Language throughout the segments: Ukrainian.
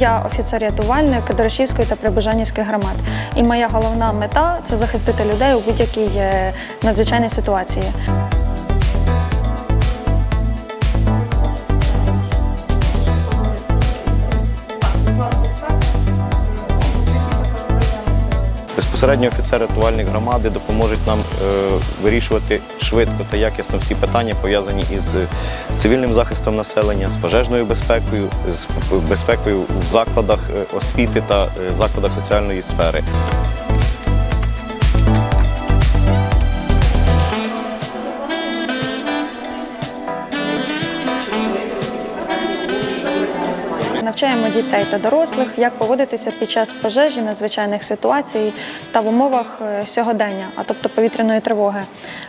Я офіцер-рятувальник Дорошівської та Прибужанівської громад. І моя головна мета це захистити людей у будь-якій е, надзвичайній ситуації. Безпосередньо офіцер рятувальник громади допоможуть нам е, вирішувати швидко та якісно всі питання, пов'язані із цивільним захистом населення, з пожежною безпекою, з безпекою в закладах е, освіти та е, закладах соціальної сфери. Навчаємо дітей та дорослих, як поводитися під час пожежі, надзвичайних ситуацій та в умовах е, сьогодення, а тобто повітряної тривоги.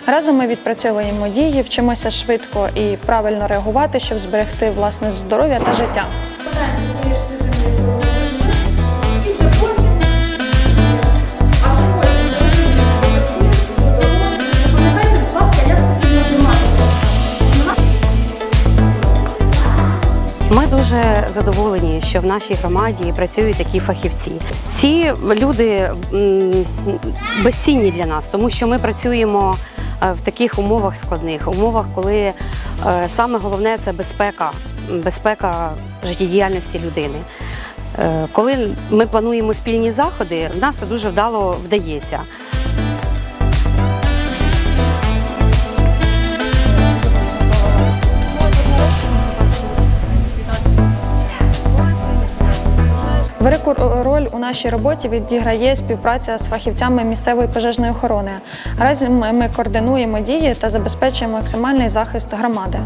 Разом ми відпрацьовуємо дії, вчимося швидко і правильно реагувати, щоб зберегти власне здоров'я та життя. Ми дуже задоволені, що в нашій громаді працюють такі фахівці. Ці люди безцінні для нас, тому що ми працюємо е, в таких умовах складних, умовах, коли е, саме головне це безпека, безпека життєдіяльності людини. Е, Коли ми плануємо спільні заходи, в нас це дуже вдало вдається. Велику роль у нашій роботі відіграє співпраця з фахівцями місцевої пожежної охорони. Разом ми координуємо дії та забезпечуємо максимальний захист громади.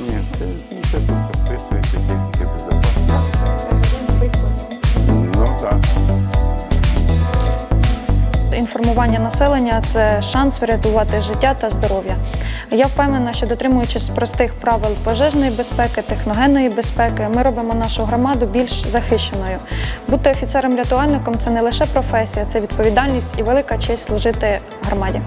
Ні, це, це тут підписується Інформування населення це шанс врятувати життя та здоров'я. Я впевнена, що дотримуючись простих правил пожежної безпеки, техногенної безпеки, ми робимо нашу громаду більш захищеною. Бути офіцером-рятувальником це не лише професія, це відповідальність і велика честь служити громаді.